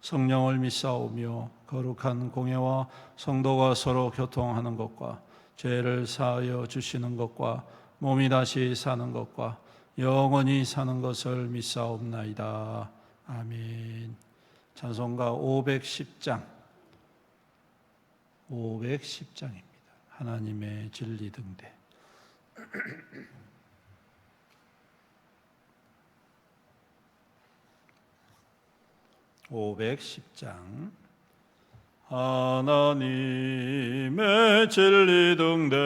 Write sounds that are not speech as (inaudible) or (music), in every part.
성령을 믿사오며 거룩한 공예와 성도가 서로 교통하는 것과 죄를 사하여 주시는 것과 몸이 다시 사는 것과 영원히 사는 것을 믿사옵나이다. 아멘. 찬송가 510장 510장입니다. 하나님의 진리 등대. 510장. 하나님의 진리 등대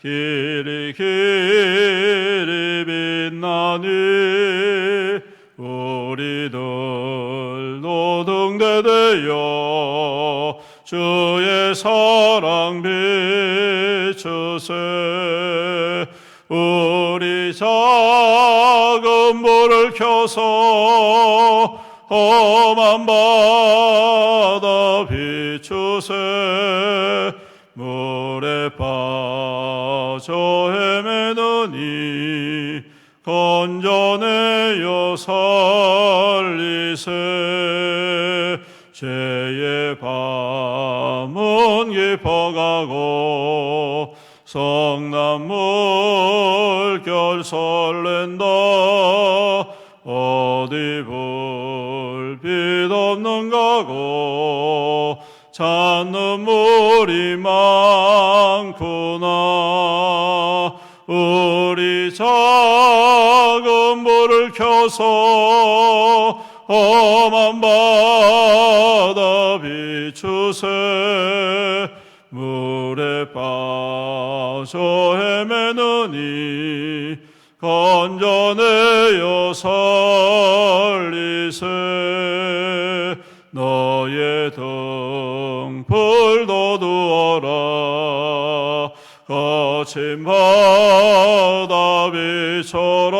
길이 길이 빛나니 우리들 노등대 되어 주의 사랑 비추세. 우리 작은 불을 켜서 험한 바다 비추세 물에 빠져 헤매느니 건져내어 살리세 죄의 밤은 깊어가고 성난 물 결 설렌다 가고 찾는 물이 많구나. 우리 작은 불을 켜서 험한 바다 비추세. 물에 빠져 헤매느니 건져내어 살리세. 너의 등 불도 두어라. 거친 바다 비춰라.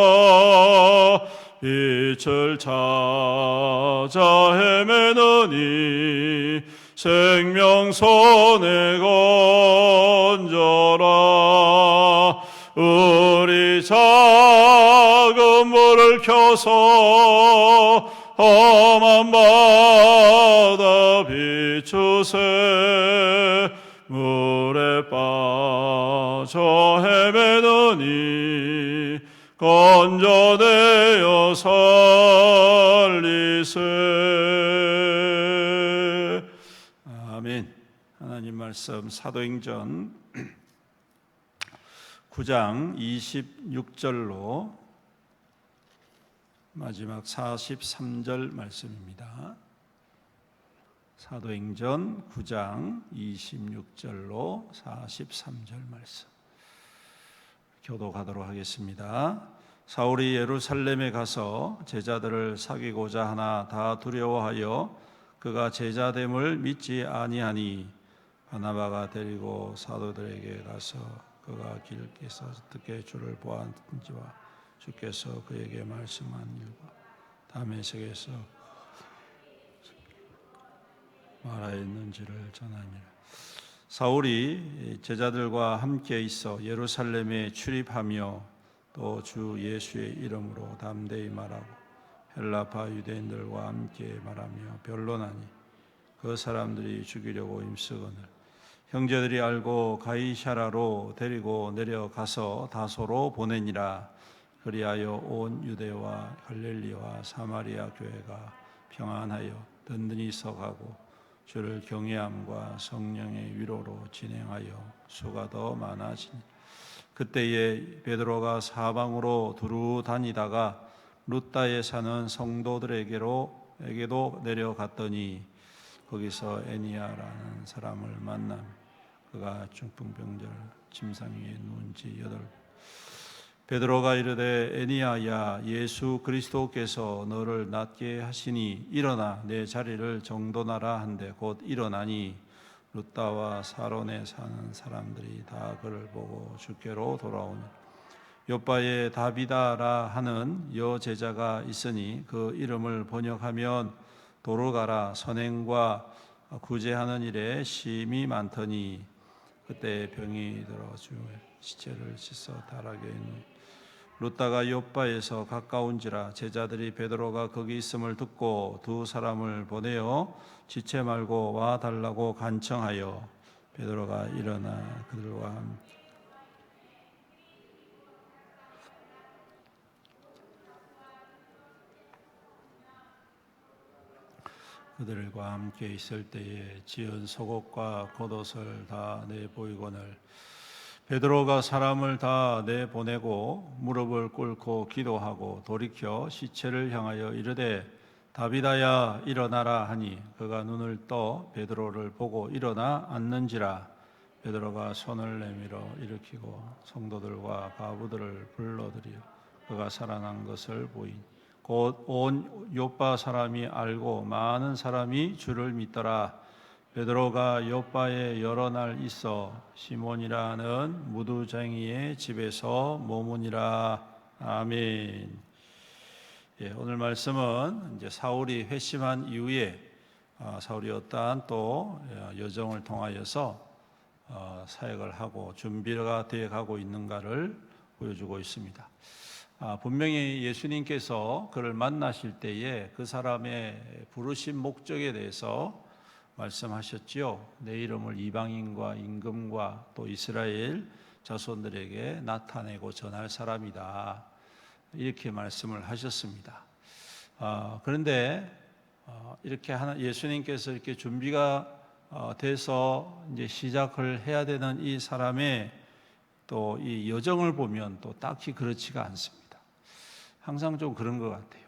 빛을 찾아 헤매느니 생명선에 건져라. 우리 작은 물을 켜서 험한 바다 비추세 물에 빠져 헤매느니 건져내어 살리세. 아멘. 하나님 말씀 사도행전 (clears throat) 9장 26절로 마지막 43절 말씀입니다. 사도행전 9장 26절로 43절 말씀. 교도가도록 하겠습니다. 사울이 예루살렘에 가서 제자들을 사귀고자 하나 다 두려워하여 그가 제자됨을 믿지 아니하니 바나바가 데리고 사도들에게 가서 그가 길에서 어떻게 주를 보았는지와 주께서 그에게 말씀한 일과 다메섹에서 말하였는지를 전하니라. 사울이 제자들과 함께 있어 예루살렘에 출입하며 또 주 예수의 이름으로 담대히 말하고 헬라파 유대인들과 함께 말하며 변론하니 그 사람들이 죽이려고 힘쓰거늘 형제들이 알고 가이샤라로 데리고 내려가서 다소로 보내니라 그리하여 온 유대와 갈릴리와 사마리아 교회가 평안하여 든든히 서가고 주를 경외함과 성령의 위로로 진행하여 수가 더 많아지니 그때에 베드로가 사방으로 두루 다니다가 루따에 사는 성도들에게로 에게도 내려갔더니 거기서 애니아라는 사람을 만남 그가 중풍병절 침상 위에 누운 지 여덟 베드로가 이르되 애니야야 예수 그리스도께서 너를 낫게 하시니 일어나 내 자리를 정돈하라 한데 곧 일어나니 루따와 사론에 사는 사람들이 다 그를 보고 주께로 돌아오니 요바에 다비다라 하는 여 제자가 있으니 그 이름을 번역하면 도로 가라 선행과 구제하는 일에 심이 많더니 그때 병이 들어 주의 시체를 씻어 다락에 있는 루다가 요바에서 가까운지라 제자들이 베드로가 거기 있음을 듣고 두 사람을 보내어 지체 말고 와 달라고 간청하여 베드로가 일어나 그들과 그들과 함께 있을 때에 지은 속옷과 겉옷을 다 내보이거늘 베드로가 사람을 다 내보내고 무릎을 꿇고 기도하고 돌이켜 시체를 향하여 이르되 다비다야 일어나라 하니 그가 눈을 떠 베드로를 보고 일어나 앉는지라 베드로가 손을 내밀어 일으키고 성도들과 가부들을 불러들여 그가 살아난 것을 보이니 곧온 요빠 사람이 알고 많은 사람이 주를 믿더라. 베드로가 요빠에 여러 날 있어 시몬이라는 무두쟁이의 집에서 머무니라. 아멘. 예, 오늘 말씀은 이제 사울이 회심한 이후에 어, 사울이 어떠한 또 어, 여정을 통하여서 어, 사역을 하고 준비가 되어 가고 있는가를 보여주고 있습니다. 아, 분명히 예수님께서 그를 만나실 때에 그 사람의 부르신 목적에 대해서 말씀하셨지요. 내 이름을 이방인과 임금과 또 이스라엘 자손들에게 나타내고 전할 사람이다. 이렇게 말씀을 하셨습니다. 아, 그런데 어, 이렇게 하나 예수님께서 이렇게 준비가 어, 돼서 이제 시작을 해야 되는 이 사람의 또 이 여정을 보면 또 딱히 그렇지가 않습니다. 항상 좀 그런 것 같아요.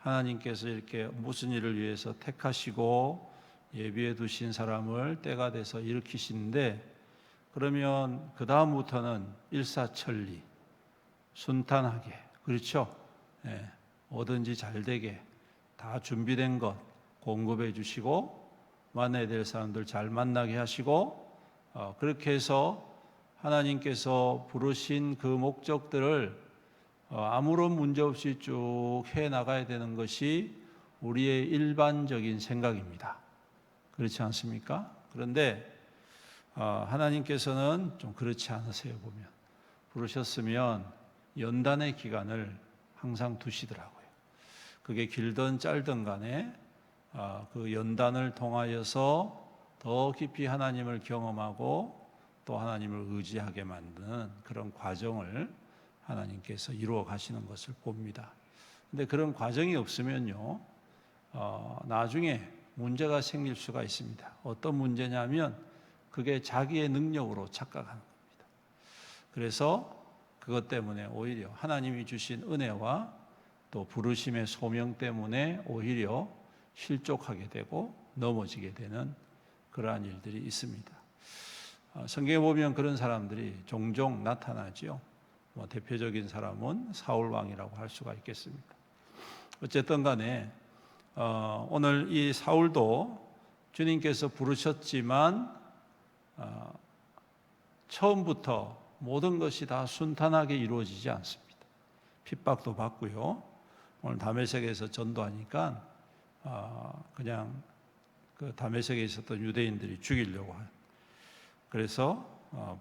하나님께서 이렇게 무슨 일을 위해서 택하시고 예비해 두신 사람을 때가 돼서 일으키시는데 그러면 그 다음부터는 일사천리 순탄하게 그렇죠? 네, 뭐든지 잘 되게 다 준비된 것 공급해 주시고 만나야 될 사람들 잘 만나게 하시고 어, 그렇게 해서 하나님께서 부르신 그 목적들을 어, 아무런 문제 없이 쭉 해 나가야 되는 것이 우리의 일반적인 생각입니다. 그렇지 않습니까? 그런데 어, 하나님께서는 좀 그렇지 않으세요 보면 부르셨으면 연단의 기간을 항상 두시더라고요. 그게 길든 짧든 간에 어, 그 연단을 통하여서 더 깊이 하나님을 경험하고 또 하나님을 의지하게 만드는 그런 과정을 하나님께서 이루어 가시는 것을 봅니다. 근데 그런 과정이 없으면요, 어, 나중에 문제가 생길 수가 있습니다. 어떤 문제냐면 그게 자기의 능력으로 착각하는 겁니다. 그래서 그것 때문에 오히려 하나님이 주신 은혜와 또 부르심의 소명 때문에 오히려 실족하게 되고 넘어지게 되는 그러한 일들이 있습니다. 어, 성경에 보면 그런 사람들이 종종 나타나죠. 뭐 대표적인 사람은 사울 왕이라고 할 수가 있겠습니다. 어쨌든 간에 어, 오늘 이 사울도 주님께서 부르셨지만 어, 처음부터 모든 것이 다 순탄하게 이루어지지 않습니다. 핍박도 받고요. 오늘 다메섹에서 전도하니까 어, 그냥 그 다메섹에 있었던 유대인들이 죽이려고 한. 그래서 어,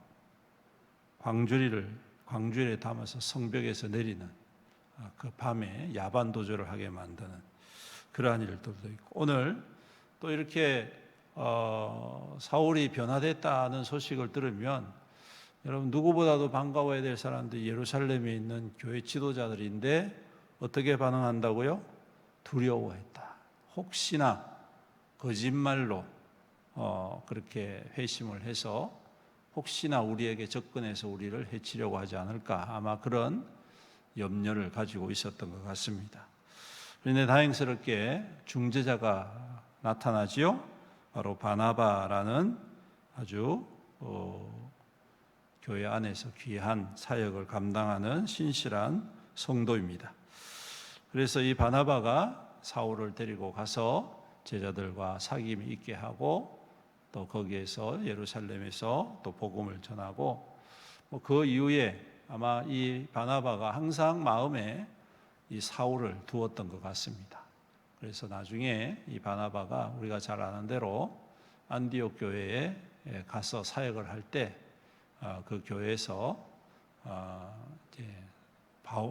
광주리를 광주에 담아서 성벽에서 내리는 아, 그 밤에 야반 도주를 하게 만드는 그러한 일들도 있고 오늘 또 이렇게 어, 사울이 변화됐다는 소식을 들으면 여러분 누구보다도 반가워야 될 사람들이 예루살렘에 있는 교회 지도자들인데 어떻게 반응한다고요? 두려워했다. 혹시나 거짓말로 어, 그렇게 회심을 해서 혹시나 우리에게 접근해서 우리를 해치려고 하지 않을까 아마 그런 염려를 가지고 있었던 것 같습니다. 그런데 다행스럽게 중재자가 나타나지요. 바로 바나바라는 아주 어, 교회 안에서 귀한 사역을 감당하는 신실한 성도입니다. 그래서 이 바나바가 사울을 데리고 가서 제자들과 사귐이 있게 하고 또 거기에서 예루살렘에서 또 복음을 전하고 뭐 그 이후에 아마 이 바나바가 항상 마음에 이 사울을 두었던 것 같습니다. 그래서 나중에 이 바나바가 우리가 잘 아는 대로 안디옥 교회에 가서 사역을 할 때 그 교회에서 어,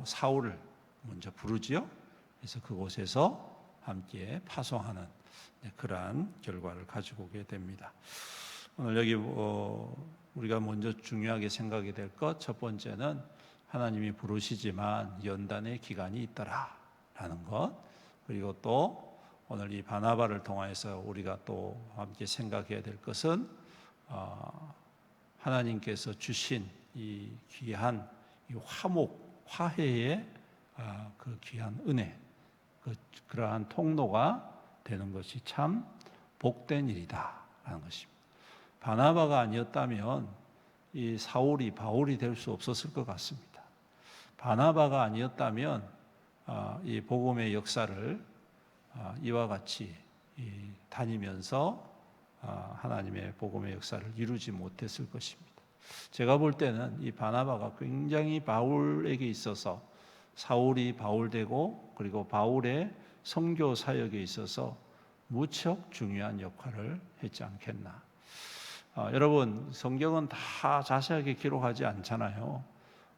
사울을 먼저 부르지요. 그래서 그곳에서 함께 파송하는 네, 그러한 결과를 가지고 오게 됩니다. 오늘 여기 어, 우리가 먼저 중요하게 생각이 될 것 첫 번째는 하나님이 부르시지만 연단의 기간이 있더라라는 것 그리고 또 오늘 이 바나바를 통하여서 우리가 또 함께 생각해야 될 것은 어, 하나님께서 주신 이 귀한 이 화목 화해의 아, 그 귀한 은혜 그 그러한 통로가 되는 것이 참 복된 일이다라는 것입니다. 바나바가 아니었다면 이 사울이 바울이 될 수 없었을 것 같습니다. 바나바가 아니었다면 아, 이 복음의 역사를 아, 이와 같이 이 다니면서 아, 하나님의 복음의 역사를 이루지 못했을 것입니다. 제가 볼 때는 이 바나바가 굉장히 바울에게 있어서 사울이 바울되고 그리고 바울의 선교 사역에 있어서 무척 중요한 역할을 했지 않겠나. 아, 여러분 성경은 다 자세하게 기록하지 않잖아요.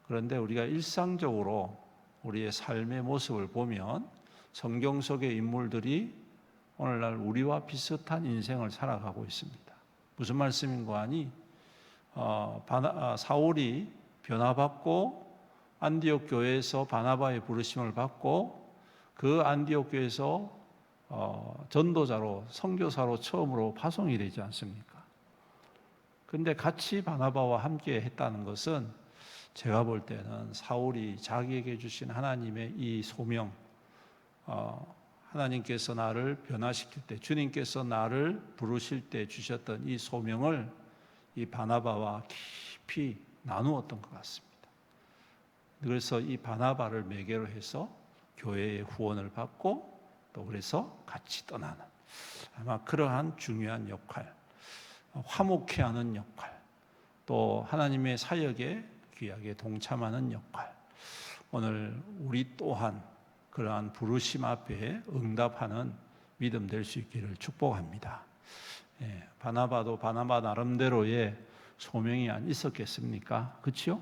그런데 우리가 일상적으로 우리의 삶의 모습을 보면 성경 속의 인물들이 오늘날 우리와 비슷한 인생을 살아가고 있습니다. 무슨 말씀인고 하니 어, 바나, 아, 사울이 변화받고 안디옥 교회에서 바나바의 부르심을 받고 그 안디옥 교회에서 어, 전도자로 선교사로 처음으로 파송이 되지 않습니까? 근데 같이 바나바와 함께 했다는 것은 제가 볼 때는 사울이 자기에게 주신 하나님의 이 소명, 어, 하나님께서 나를 변화시킬 때, 주님께서 나를 부르실 때 주셨던 이 소명을 이 바나바와 깊이 나누었던 것 같습니다. 그래서 이 바나바를 매개로 해서 교회의 후원을 받고 또 그래서 같이 떠나는 아마 그러한 중요한 역할, 화목케 하는 역할, 또 하나님의 사역에 귀하게 동참하는 역할. 오늘 우리 또한 그러한 부르심 앞에 응답하는 믿음 될 수 있기를 축복합니다. 예, 바나바도 바나바 나름대로의 소명이 안 있었겠습니까? 그렇죠?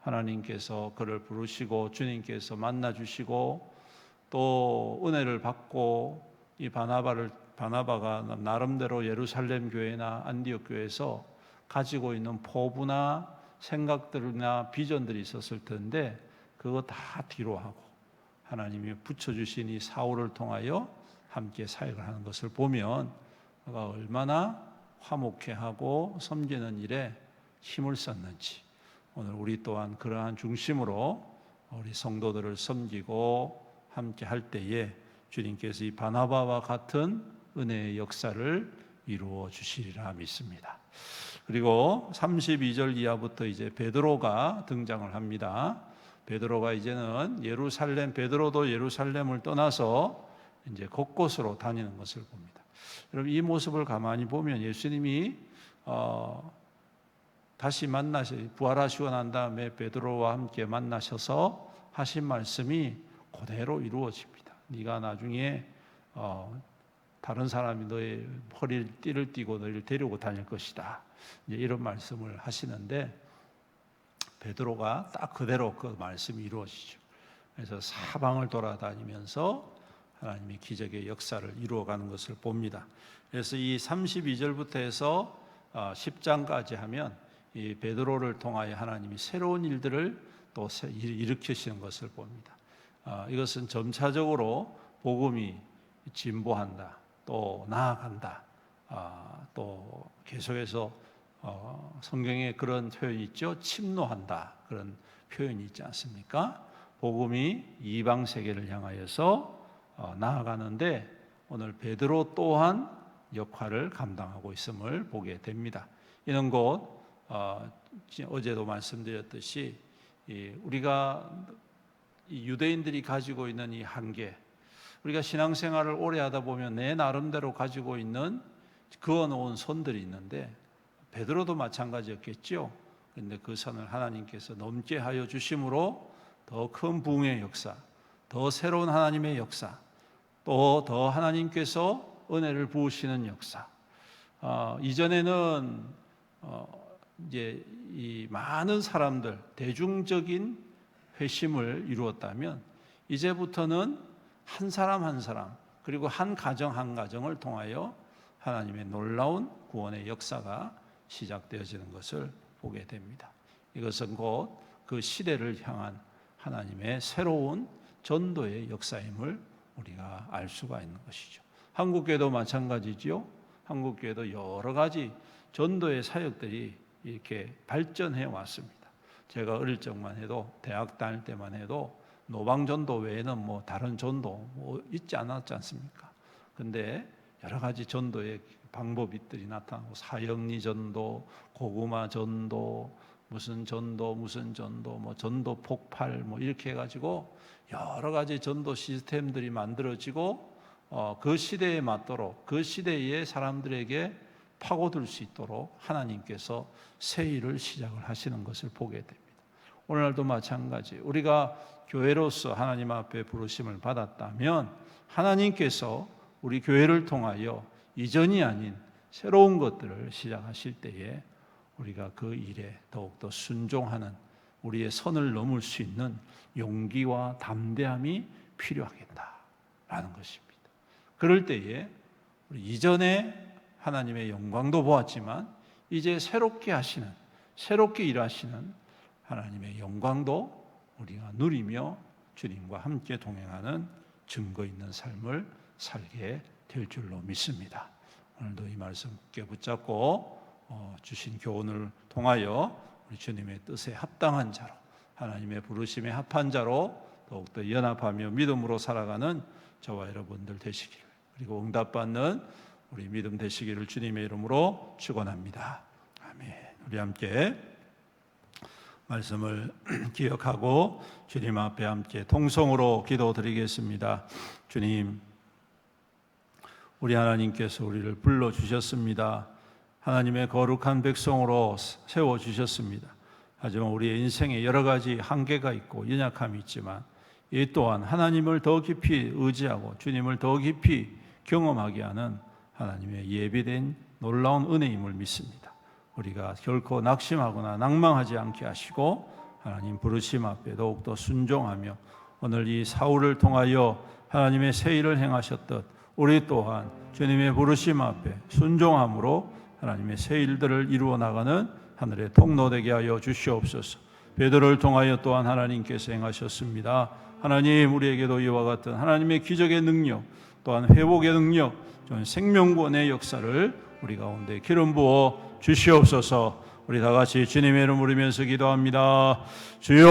하나님께서 그를 부르시고 주님께서 만나 주시고 또 은혜를 받고 이 바나바를 바나바가 나름대로 예루살렘 교회나 안디옥 교회에서 가지고 있는 포부나 생각들이나 비전들이 있었을 텐데 그거 다 뒤로 하고 하나님이 붙여 주신 이 사울을 통하여 함께 사역을 하는 것을 보면 그가 얼마나 화목해 하고 섬기는 일에 힘을 썼는지 오늘 우리 또한 그러한 중심으로 우리 성도들을 섬기고 함께 할 때에 주님께서 이 바나바와 같은 은혜의 역사를 이루어 주시리라 믿습니다. 그리고 32절 이하부터 이제 베드로가 등장을 합니다. 베드로가 이제는 예루살렘 베드로도 예루살렘을 떠나서 이제 곳곳으로 다니는 것을 봅니다. 여러분 이 모습을 가만히 보면 예수님이 어, 다시 만나시 부활하시고 난 다음에 베드로와 함께 만나셔서 하신 말씀이 그대로 이루어집니다. 네가 나중에 어, 다른 사람이 너의 허리를 띠를 띠고 너를 데리고 다닐 것이다. 이런 말씀을 하시는데 베드로가 딱 그대로 그 말씀이 이루어지죠. 그래서 사방을 돌아다니면서 하나님이 기적의 역사를 이루어가는 것을 봅니다. 그래서 이 32절부터 해서 10장까지 하면 이 베드로를 통하여 하나님이 새로운 일들을 또 일으키시는 것을 봅니다. 아, 이것은 점차적으로 복음이 진보한다, 또 나아간다, 아, 또 계속해서 어, 성경에 그런 표현이 있죠. 침노한다 그런 표현이 있지 않습니까? 복음이 이방 세계를 향하여서 어, 나아가는데 오늘 베드로 또한 역할을 감당하고 있음을 보게 됩니다. 이는 곧 어, 어제도 말씀드렸듯이 이 우리가 이 유대인들이 가지고 있는 이 한계, 우리가 신앙생활을 오래 하다 보면 내 나름대로 가지고 있는 그어 놓은 선들이 있는데 베드로도 마찬가지였겠죠. 그런데 그 선을 하나님께서 넘게 하여 주심으로 더 큰 부흥의 역사, 더 새로운 하나님의 역사, 또 더 하나님께서 은혜를 부으시는 역사. 어, 이전에는 어, 이제 이 많은 사람들 대중적인 회심을 이루었다면 이제부터는 한 사람 한 사람 그리고 한 가정 한 가정을 통하여 하나님의 놀라운 구원의 역사가 시작되어지는 것을 보게 됩니다. 이것은 곧 그 시대를 향한 하나님의 새로운 전도의 역사임을 우리가 알 수가 있는 것이죠. 한국교회도 마찬가지지요. 한국교회도 여러 가지 전도의 사역들이 이렇게 발전해 왔습니다. 제가 어릴 적만 해도 대학 다닐 때만 해도 노방 전도 외에는 뭐 다른 전도 뭐 있지 않았지 않습니까? 근데 여러 가지 전도의 방법들이 나타나고 사형리 전도, 고구마 전도, 무슨 전도, 무슨 전도, 뭐 전도 폭발 뭐 이렇게 해가지고 여러 가지 전도 시스템들이 만들어지고 어, 그 시대에 맞도록 그 시대의 사람들에게 파고들 수 있도록 하나님께서 새 일을 시작을 하시는 것을 보게 됩니다. 오늘날도 마찬가지. 우리가 교회로서 하나님 앞에 부르심을 받았다면 하나님께서 우리 교회를 통하여 이전이 아닌 새로운 것들을 시작하실 때에 우리가 그 일에 더욱더 순종하는 우리의 선을 넘을 수 있는 용기와 담대함이 필요하겠다라는 것입니다. 그럴 때에 이전에 하나님의 영광도 보았지만 이제 새롭게 하시는 새롭게 일하시는 하나님의 영광도 우리가 누리며 주님과 함께 동행하는 증거 있는 삶을 살게 될 줄로 믿습니다. 오늘도 이 말씀 깊게 붙잡고 어, 주신 교훈을 통하여 우리 주님의 뜻에 합당한 자로 하나님의 부르심에 합한 자로 더욱더 연합하며 믿음으로 살아가는 저와 여러분들 되시기를 그리고 응답받는 우리 믿음 되시기를 주님의 이름으로 축원합니다. 아멘. 우리 함께 말씀을 (clears throat) 기억하고 주님 앞에 함께 통성으로 기도드리겠습니다. 주님, 우리 하나님께서 우리를 불러 주셨습니다. 하나님의 거룩한 백성으로 세워 주셨습니다. 하지만 우리의 인생에 여러 가지 한계가 있고 연약함이 있지만 이 또한 하나님을 더 깊이 의지하고 주님을 더 깊이 경험하게 하는 하나님의 예비된 놀라운 은혜임을 믿습니다. 우리가 결코 낙심하거나 낭망하지 않게 하시고 하나님 부르심 앞에 더욱더 순종하며 오늘 이 사울을 통하여 하나님의 새 일을 행하셨듯 우리 또한 주님의 부르심 앞에 순종함으로 하나님의 새 일들을 이루어 나가는 하늘의 통로 되게 하여 주시옵소서. 베드로를 통하여 또한 하나님께서 행하셨습니다. 하나님 우리에게도 이와 같은 하나님의 기적의 능력 또한 회복의 능력 생명권의 역사를 우리 가운데 기름 부어 주시옵소서. 우리 다 같이 주님의 이름 부르면서 기도합니다. 주여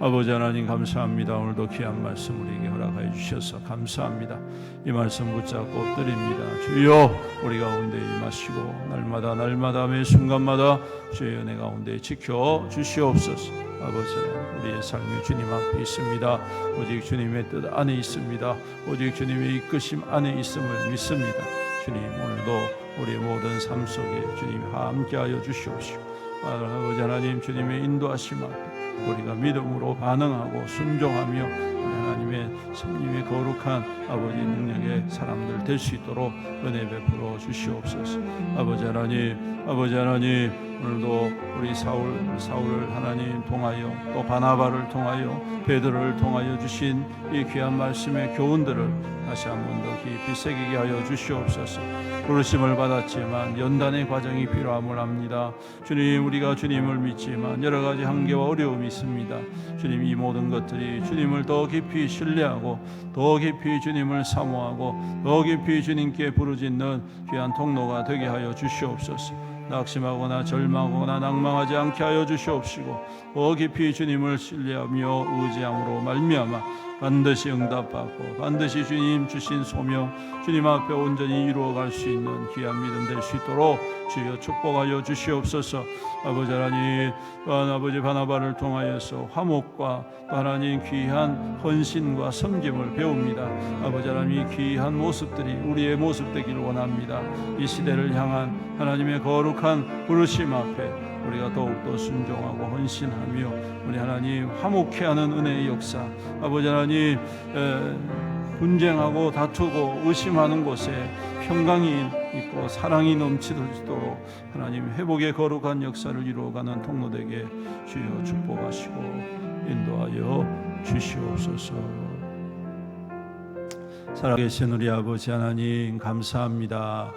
아버지 하나님 감사합니다. 오늘도 귀한 말씀 우리에게 허락하여 주셔서 감사합니다. 이 말씀 붙잡고 엎드립니다. 주여 우리 가운데 임하시고 날마다 날마다 매 순간마다 주의 은혜 가운데 지켜 주시옵소서. 아버지 우리의 삶이 주님 앞에 있습니다. 오직 주님의 뜻 안에 있습니다. 오직 주님의 이끄심 안에 있음을 믿습니다. 주님 오늘도 우리의 모든 삶 속에 주님 함께하여 주시옵시고 아버지 하나님 주님의 인도하심 앞에 우리가 믿음으로 반응하고 순종하며 하나님의 성님의 거룩한 아버지 능력의 사람들 될 수 있도록 은혜 베풀어 주시옵소서. 아버지 하나님, 아버지 하나님, 오늘도 우리 사울 사울을 하나님 통하여 또 바나바를 통하여 베드로를 통하여 주신 이 귀한 말씀의 교훈들을 다시 한 번 더 깊이 새기게 하여 주시옵소서. 부르심을 받았지만 연단의 과정이 필요함을 압니다. 주님, 우리가 주님을 믿지만 여러 가지 한계와 어려움이 있습니다. 주님, 이 모든 것들이 주님을 더 깊이 신뢰하고 더 깊이 주님을 사모하고 더 깊이 주님께 부르짖는 귀한 통로가 되게 하여 주시옵소서. 낙심하거나 절망하거나 낭망하지 않게 하여 주시옵시고 더 깊이 주님을 신뢰하며 의지함으로 말미암아 반드시 응답받고 반드시 주님 주신 소명 주님 앞에 온전히 이루어갈 수 있는 귀한 믿음 될 수 있도록 주여 축복하여 주시옵소서. 아버지 하나님 또한 아버지 바나바를 통하여서 화목과 또 하나님 귀한 헌신과 섬김을 배웁니다. 아버지 하나님 이 귀한 모습들이 우리의 모습 되기를 원합니다. 이 시대를 향한 하나님의 거룩한 부르심 앞에 우리가 더욱더 순종하고 헌신하며 우리 하나님 화목케 하는 은혜의 역사 아버지 하나님 에, 분쟁하고 다투고 의심하는 곳에 평강이 있고 사랑이 넘치도록 하나님 회복의 거룩한 역사를 이루어가는 통로되게 주여 축복하시고 인도하여 주시옵소서. 살아계신 우리 아버지 하나님 감사합니다.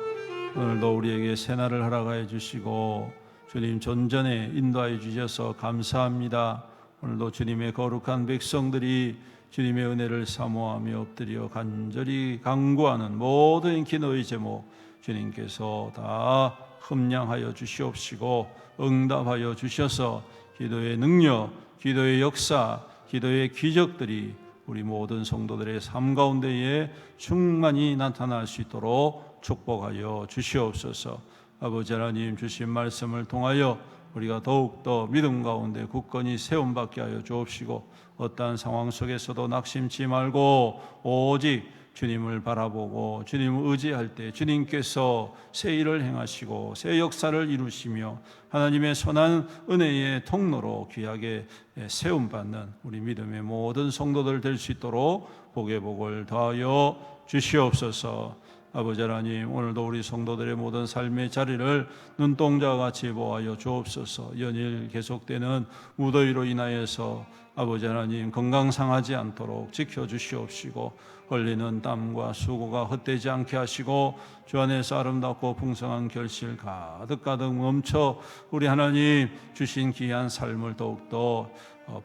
오늘도 우리에게 새날을 허락하여 주시고 주님 존전에 인도하여 주셔서 감사합니다. 오늘도 주님의 거룩한 백성들이 주님의 은혜를 사모하며 엎드려 간절히 간구하는 모든 기도의 제목 주님께서 다 흠량하여 주시옵시고 응답하여 주셔서 기도의 능력, 기도의 역사, 기도의 기적들이 우리 모든 성도들의 삶 가운데에 충만히 나타날 수 있도록 축복하여 주시옵소서. 아버지 하나님 주신 말씀을 통하여 우리가 더욱더 믿음 가운데 굳건히 세움받게 하여 주옵시고 어떠한 상황 속에서도 낙심치 말고 오직 주님을 바라보고 주님을 의지할 때 주님께서 새 일을 행하시고 새 역사를 이루시며 하나님의 선한 은혜의 통로로 귀하게 세움받는 우리 믿음의 모든 성도들 될 수 있도록 복의 복을 더하여 주시옵소서. 아버지 하나님 오늘도 우리 성도들의 모든 삶의 자리를 눈동자와 같이 보아여 주옵소서. 연일 계속되는 무더위로 인하여서 아버지 하나님 건강 상하지 않도록 지켜 주시옵시고 흘리는 땀과 수고가 헛되지 않게 하시고 주 안에서 아름답고 풍성한 결실 가득 가득 멈춰 우리 하나님 주신 귀한 삶을 더욱더 어,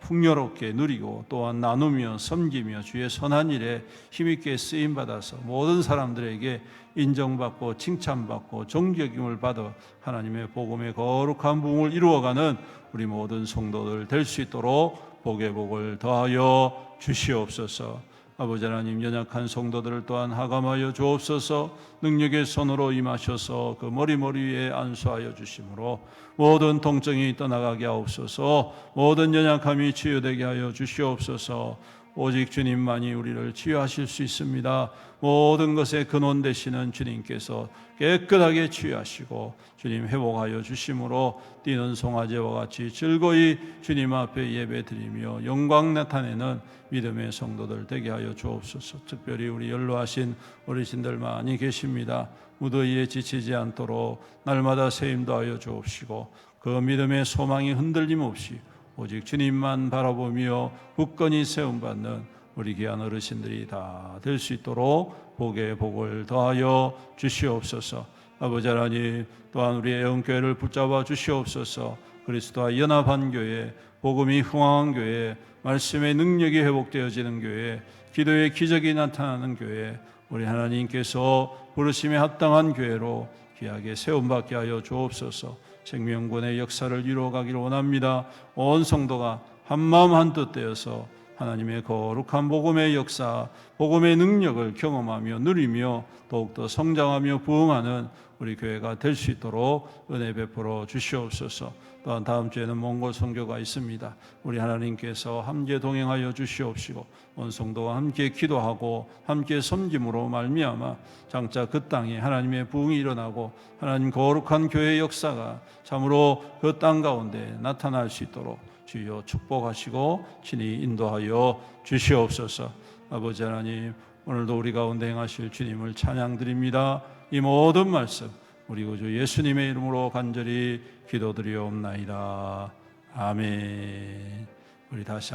풍요롭게 누리고 또한 나누며 섬기며 주의 선한 일에 힘있게 쓰임 받아서 모든 사람들에게 인정받고 칭찬받고 존경을 받아 하나님의 복음의 거룩한 부흥을 이루어가는 우리 모든 성도들 될 수 있도록 복의 복을 더하여 주시옵소서. 아버지 하나님 연약한 성도들을 또한 하감하여 주옵소서. 능력의 손으로 임하셔서 그 머리머리 위에 안수하여 주심으로 모든 통증이 떠나가게 하옵소서. 모든 연약함이 치유되게 하여 주시옵소서 오직 주님만이 우리를 치유하실 수 있습니다. 모든 것의 근원 되시는 주님께서 깨끗하게 치유하시고 주님 회복하여 주심으로 뛰는 송아지와 같이 즐거이 주님 앞에 예배드리며 영광 나타내는 믿음의 성도들 되게 하여 주옵소서. 특별히 우리 연로하신 어르신들 많이 계십니다. 무더위에 지치지 않도록 날마다 세임도 하여 주옵시고 그 믿음의 소망이 흔들림 없이 오직 주님만 바라보며 굳건히 세움받는 우리 귀한 어르신들이 다 될 수 있도록 복의 복을 더하여 주시옵소서. 아버지 하나님 또한 우리의 영교회를 붙잡아 주시옵소서. 그리스도와 연합한 교회, 복음이 흥황한 교회, 말씀의 능력이 회복되어지는 교회, 기도의 기적이 나타나는 교회, 우리 하나님께서 부르심에 합당한 교회로 귀하게 세움받게 하여 주옵소서. 생명권의 역사를 이루어가기를 원합니다. 온 성도가 한 마음 한뜻 되어서 하나님의 거룩한 복음의 역사, 복음의 능력을 경험하며 누리며 더욱더 성장하며 부흥하는 우리 교회가 될 수 있도록 은혜 베풀어 주시옵소서. 또한 다음 주에는 몽골 선교가 있습니다. 우리 하나님께서 함께 동행하여 주시옵시고 온 성도와 함께 기도하고 함께 섬김으로 말미암아 장차 그 땅에 하나님의 부흥이 일어나고 하나님 거룩한 교회 역사가 참으로 그 땅 가운데 나타날 수 있도록 주여 축복하시고 친히 인도하여 주시옵소서. 아버지 하나님 오늘도 우리 가운데 행하실 주님을 찬양드립니다. 이 모든 말씀 우리 구주 예수님의 이름으로 간절히 기도드리옵나이다. 아멘. 우리 다시 한